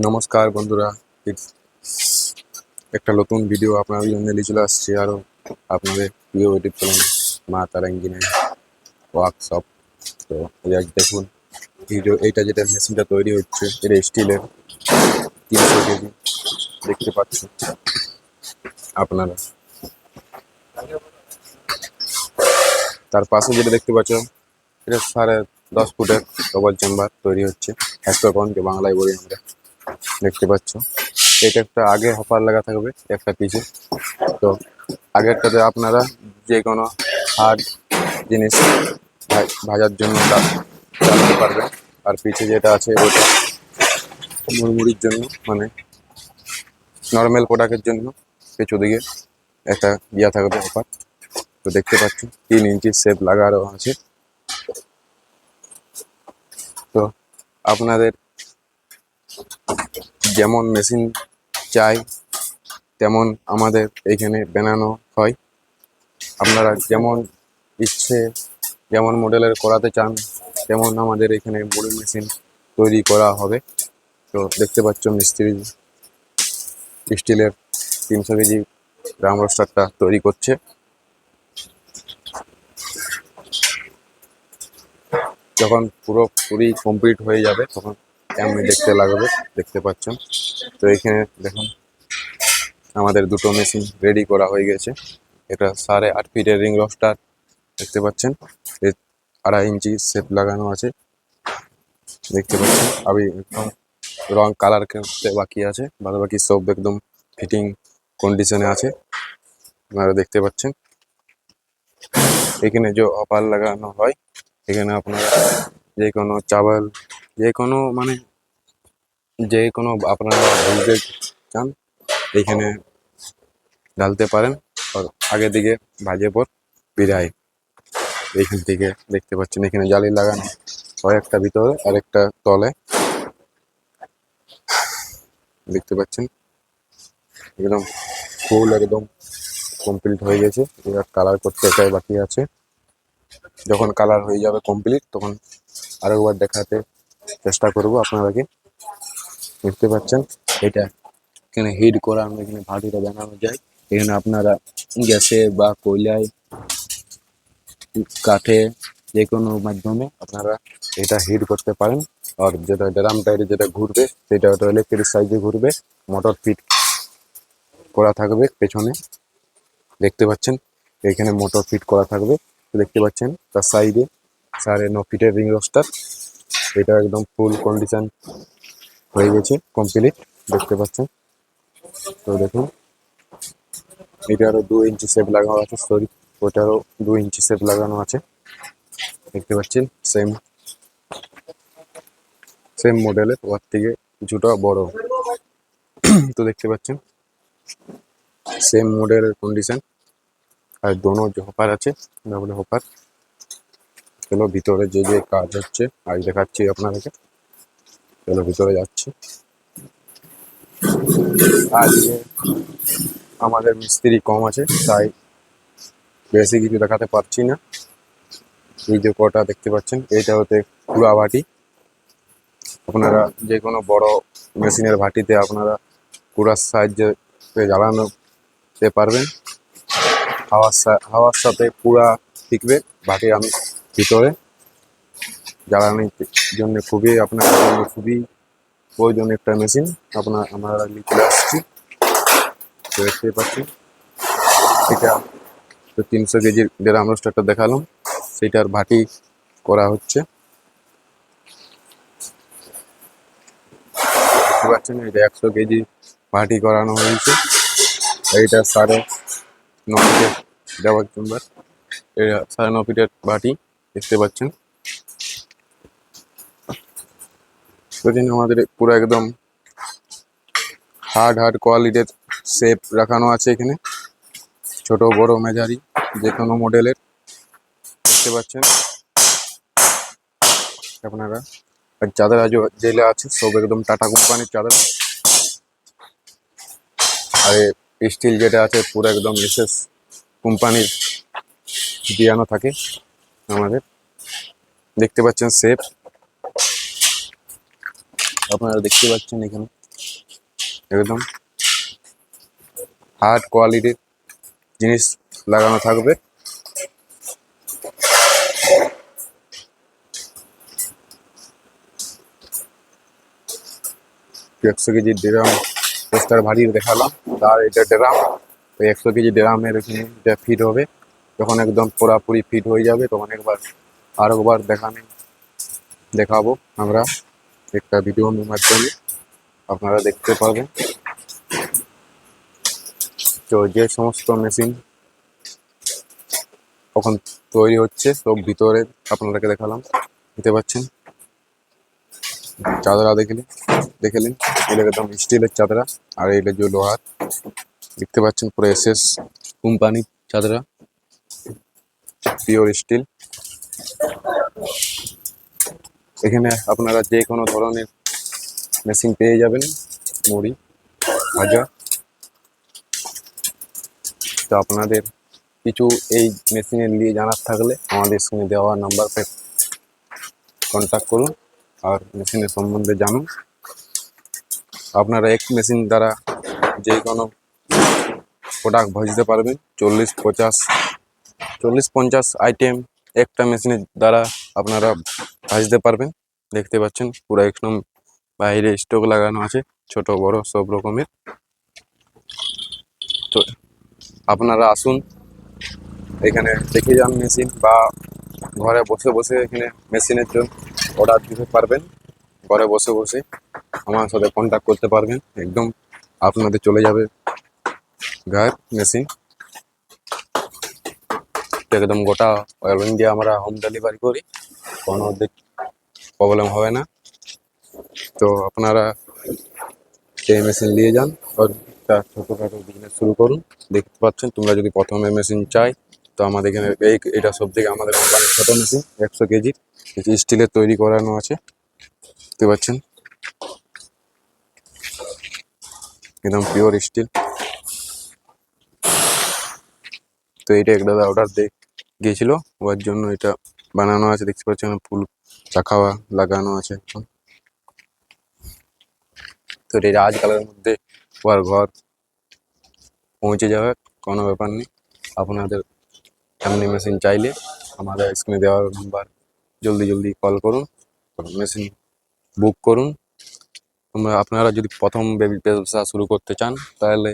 নমস্কার বন্ধুরা। একটা নতুন ভিডিও আপনাদের জন্য নিয়ে চলে আসছে। আরও আপনাদের প্রিয় ইউটিউব চ্যানেল মা তারা ইঞ্জিনিয়ার ওয়ার্কশপ তো আজ দেখুন ভিডিও এইটা যেটা মেশিনটা তৈরি হচ্ছে, এটা স্টিলের তিনশো কেজি। দেখতে পাচ্ছেন আপনারা। তার পাশে যেটা দেখতে পাচ্ছ এটা সাড়ে দশ ফুটের ডবল চেম্বার তৈরি হচ্ছে। হেক্টোকনকে বাংলায় বলি আমরা। দেখতে পাচ্ছ। এটা একটা আগে হপার লাগা থাকবে, একটা পিছে। তো আগেরটাতে আপনারা যে কোনো হার্ড জিনিস ভাজার জন্য চালাতে পারবেন। আর পিছে যেটা আছে ওটা মুড়মুড়ির জন্য মানে নর্মাল প্রোডাক্টের জন্য পিছু দিকে একটা ইয়া থাকবে হপার তো দেখতে পাচ্ছ, তিন ইঞ্চি শেপ লাগানো আছে। তো আপনাদের যেমন মেশিন চাই, তেমন আমাদের এইখানে বানানো হয়। আপনারা যেমন ইচ্ছে, যেমন মডেলের করাতে চান, তেমন আমাদের এখানে বড় মেশিন তৈরি করা হবে। তো দেখতে পাচ্ছ মিস্ত্রি স্টিলের তিনশো কেজি রাম রোস্টারটা তৈরি করছে। যখন পুরোপুরি কমপ্লিট হয়ে যাবে, তখন এমনি দেখতে লাগবে, দেখতে পাচ্ছেন। তো এখানে দেখুন, আমাদের দুটো মেশিন রেডি করা হয়ে গেছে। এটা সাড়ে আট ফিটের রিং রস্টার দেখতে পাচ্ছেন। আড়াই ইঞ্চি সেপ লাগানো আছে। দেখতে পাচ্ছেন আমি একদম রং কালার করতে বাকি আছে। বাদ বাকি সব একদম ফিটিং কন্ডিশনে আছে। আপনারা দেখতে পাচ্ছেন। এখানে যে অপার লাগানো হয়, এখানে আপনারা যে কোনো চাवल যে কোনো মানে যে কোনো আপনারা ভুলতে চান, এখানে ঢালতে পারেন। আগে দিকে ভাজে পর বিরাই এইখান থেকে দেখতে পাচ্ছেন এখানে জালি লাগানো হয় একটা ভিতরে আর একটা তলে। দেখতে পাচ্ছেন? একদম ফুল একদম কমপ্লিট হয়ে গেছে। এবার কালার করতে এটাই বাকি আছে। যখন কালার হয়ে যাবে কমপ্লিট তখন আরেকবার দেখাতে চেষ্টা করব আপনাদেরকে দেখতে পাচ্ছেন। এটা এখানে হিট করা, আমরা এখানে ভাটিটা বানানো যায়। এখানে আপনারা গ্যাসে বা কয়লায়, কাঠে যে কোনো মাধ্যমে আপনারা এটা হিট করতে পারেন। আর যেটা ড্রাম টাইপের যেটা ঘুরবে, সেটা ওটা ইলেকট্রিক সাইজে ঘুরবে মোটর ফিট করা থাকবে পেছনে। দেখতে পাচ্ছেন, এখানে মোটর ফিট করা থাকবে। দেখতে পাচ্ছেন, তার সাইডে, সাড়ে ন ফিটের রিং রস্টার এটা একদম ফুল কন্ডিশন হয়ে গেছে কমপ্লিট দেখতে পাচ্ছেন? তো দেখুন এটারও দু ইঞ্চি শেপ লাগানো আছে সরি ওটারও দু ইঞ্চি শেপ লাগানো আছে, দেখতে পাচ্ছেন? সেম সেম মডেলের ওর থেকে কিছুটা বড়। তো দেখতে পাচ্ছেন? সেম মডেলের কন্ডিশন আর দোনো হপার আছে ডাবল হপার চলো ভিতরে যে যে কাজ হচ্ছে, আজ দেখাচ্ছি আপনাদেরকে। চলো ভিতরে যাচ্ছি। আজকে আমাদের মিস্ত্রি কম আছে, তাই বেশি কিছু দেখাতে পারছি না। এই যে কটা দেখতে পাচ্ছেন এইটা হতে কুড়া ভাটি। আপনারা যে কোনো বড় মেশিনের ভাটিতে আপনারা কুড়ার সাহায্যে জ্বালানোতে পারবেন। হাওয়ার হাওয়ার সাথে পুরা টিকবে ভাটি আমি ভিতরে। জ্বালানির জন্য খুবই আপনার জন্য খুবই প্রয়োজন একটা মেশিন আপনার, আমরা চলে আসছি। দেখতে পাচ্ছি। এটা তো তিনশো কেজির ড্রাম রোস্টারটা দেখালাম। সেটার ভাটি করা হচ্ছে। দেখতে পাচ্ছেন, এটা একশো কেজি ভাটি করানো হয়েছে। এইটা সাড়ে ন ফিটের দেওয়ার চেম্বার। এটা সাড়ে ন ফিটের ভাটি দেখতে পাচ্ছেন। সেদিন আমাদের পুরো একদম হার্ড হার্ড কোয়ালিটির শেপ রাখানো আছে এখানে। ছোট, বড় মেজারি যে কোনো মডেলের দেখতে পাচ্ছেন? আপনারা আর চাদর জেলে আছে, সব একদম টাটা কোম্পানির চাদর। আর স্টিল যেটা আছে, পুরো একদম এসএস কোম্পানির দিয়ানো থাকে। আমাদের। দেখতে পাচ্ছেন শেপ আপনারা দেখতে পাচ্ছেন এখানে। একদম। হার্ড কোয়ালিটির জিনিস লাগানো থাকবে। একশো কেজি ড্রাম পোস্টার ভারী দেখালাম। তার এটা ড্রাম। ওই একশো কেজি ড্রামের এখানে এটা ফিট হবে। যখন একদম পুরাপুরি ফিট হয়ে যাবে, তখন একবার আর একবার দেখানে, দেখাবো আমরা একটা ভিডিওর মাধ্যমে। আপনারা দেখতে পাবেন তো যে সমস্ত মেশিন এখন তৈরি হচ্ছে, সব ভিতরে আপনাদেরকে দেখালাম। দেখতে পাচ্ছেন? চাদরা দেখলেন দেখলেন এগুলো একদম স্টিলের চাদরা, আর এটা যে লোহার। দেখতে পাচ্ছেন পুরো এসএস কোম্পানির চাদরা। Pure still. এখানে আপনারা যে কোনো ধরনের মেশিন পেয়ে যাবেন, মুড়ি, ভাজা। তো আপনাদের কিছু এই মেশিনের নিয়ে জানার থাকলে আমাদের সঙ্গে দেওয়া নাম্বার পে কন্ট্যাক্ট করুন আর মেশিনের সম্বন্ধে জানুন। আপনারা এক মেশিন দ্বারা যে কোনো প্রোডাক্ট ভাজতে পারবেন, চল্লিশ পঞ্চাশ চল্লিশ পঞ্চাশ আইটেম একটা মেশিনের দ্বারা আপনারা ভাজতে পারবেন। দেখতে পাচ্ছেন, পুরো একদম বাইরে স্টক লাগানো আছে, ছোট, বড়, সব রকমের। তো আপনারা আসুন, এখানে দেখে যান মেশিন বা ঘরে বসে বসে এখানে মেশিনের জন্য অর্ডার দিতে পারবেন। ঘরে বসে বসে আমার সাথে কন্ট্যাক্ট করতে পারবেন। একদম আপনাদের চলে যাবে। গায়ের মেশিন। একদম গোটা অয়েল ইন্ডিয়া আমরা হোম ডেলিভারি করি। কোনো প্রবলেম হবে না। তো আপনারা সেই মেশিন নিয়ে যান ছোটোখাটো বিজনেস শুরু করুন। দেখতে পাচ্ছেন, তোমরা যদি প্রথমে মেশিন চাই, তো আমাদের এখানে এই এটা সব থেকে আমাদের কোম্পানির ছোটো মেশিন একশো কেজি। স্টিলের তৈরি করানো আছে। দেখতে পাচ্ছেন? একদম পিওর স্টিল তো এটা একটা অর্ডার দিয়ে। গিয়েছিল। ওর জন্য এটা বানানো আছে, দেখতে পাচ্ছেন ফুল চাখাওয়া লাগানো আছে তো এটা আজকালের মধ্যে ওর ঘর পৌঁছে যাবে, কোনো ব্যাপার নেই। আপনাদের এমনি মেশিন চাইলে আমাদের স্ক্রিনে দেওয়ার নাম্বার জলদি জলদি কল করুন মেশিন বুক করুন। তোমরা, আপনারা যদি প্রথম ব্যবসা শুরু করতে চান, তাহলে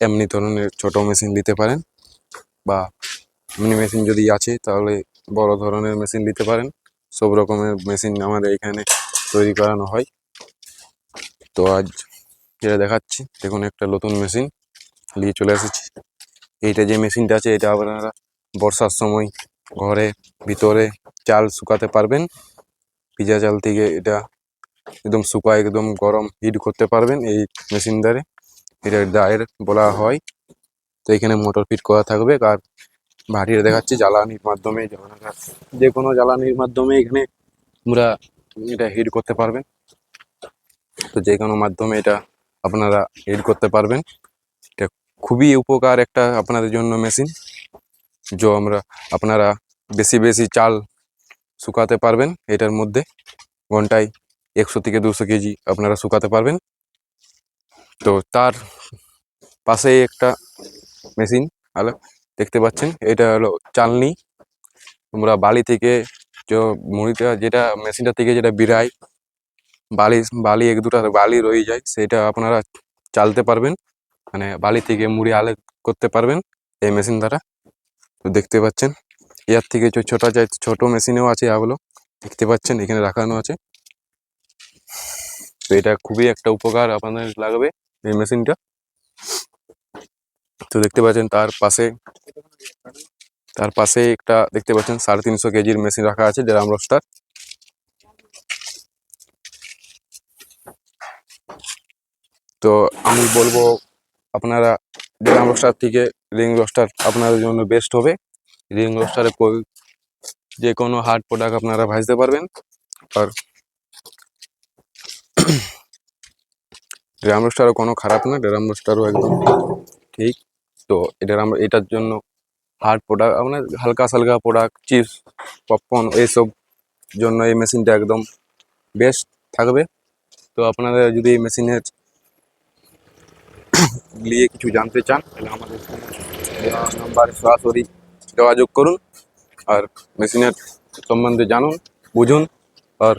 এমনি ধরনের ছোট মেশিন নিতে পারেন বা মিনি মেশিন যদি আছে, তাহলে বড় ধরনের মেশিন নিতে পারেন। সব রকমের মেশিন আমাদের এখানে তৈরি করানো হয়। তো আজ যেটা দেখাচ্ছি। দেখুন, একটা নতুন মেশিন নিয়ে চলে এসেছি। এইটা যে মেশিনটা আছে, এটা আপনারা বর্ষার সময় ঘরে ভিতরে চাল শুকাতে পারবেন। ভিজা চাল থেকে এটা একদম শুকায়, একদম গরম হিট করতে পারবেন এই মেশিন দ্বারে। এটা ডায়ের বলা হয়। তো এখানে মোটর ফিট করা থাকবে। আর ভাটিয়ে দেখাচ্ছি জ্বালানির মাধ্যমে যে কোনো জ্বালানির মাধ্যমে এখানে আমরা এটা হিট করতে পারবেন তো যে কোনো মাধ্যমে এটা আপনারা হিট করতে পারবেন। এটা খুবই উপকার একটা আপনাদের জন্য মেশিন, যে আমরা আপনারা বেশি বেশি চাল শুকাতে পারবেন এটার মধ্যে। ঘন্টায় একশো থেকে দুশো কেজি আপনারা শুকাতে পারবেন। তো তার পাশেই একটা মেশিন হলো দেখতে পাচ্ছেন, এটা হলো চালনি। তোমরা বালি থেকে মুড়িটা, যেটা মেশিনটা থেকে যেটা বিরায়, বালি বালি এক দুটা বালি রয়ে যায়, সেটা আপনারা চালতে পারবেন। মানে বালি থেকে মুড়ি আলে করতে পারবেন এই মেশিন দ্বারা। তো দেখতে পাচ্ছেন, এর থেকে ছোটা যায়, ছোট মেশিনেও আছে এগুলো। দেখতে পাচ্ছেন, এখানে রাখানো আছে। তো এটা খুবই একটা উপকার আপনাদের লাগবে এই মেশিনটা। তো দেখতে পাচ্ছেন, তার পাশে তার পাশে একটা দেখতে পাচ্ছেন সাড়ে তিনশো কেজির মেশিন রাখা আছে, ড্রাম রোস্টার। তো আমি বলব, আপনারা ড্রাম রোস্টার থেকে রিং রোস্টার আপনাদের জন্য বেস্ট হবে। রিং রোস্টারে যে কোনো হার্ড প্রোডাক্ট আপনারা ভাজতে পারবেন। আর ড্রাম রোস্টারও কোনো খারাপ না, ড্রাম রোস্টারও একদম ঠিক। তো এটা এটার জন্য হার্ড প্রোডাক্ট মানে হালকা সালকা প্রোডাক্ট চিপস পপকর্ন এইসব জন্য এই মেশিনটা একদম বেস্ট থাকবে। তো আপনারা যদি এই মেশিনের নিয়ে কিছু জানতে চান, তাহলে আমাদের নাম্বার সরাসরি যোগাযোগ করুন আর মেশিনের সম্বন্ধে জানুন, বুঝুন আর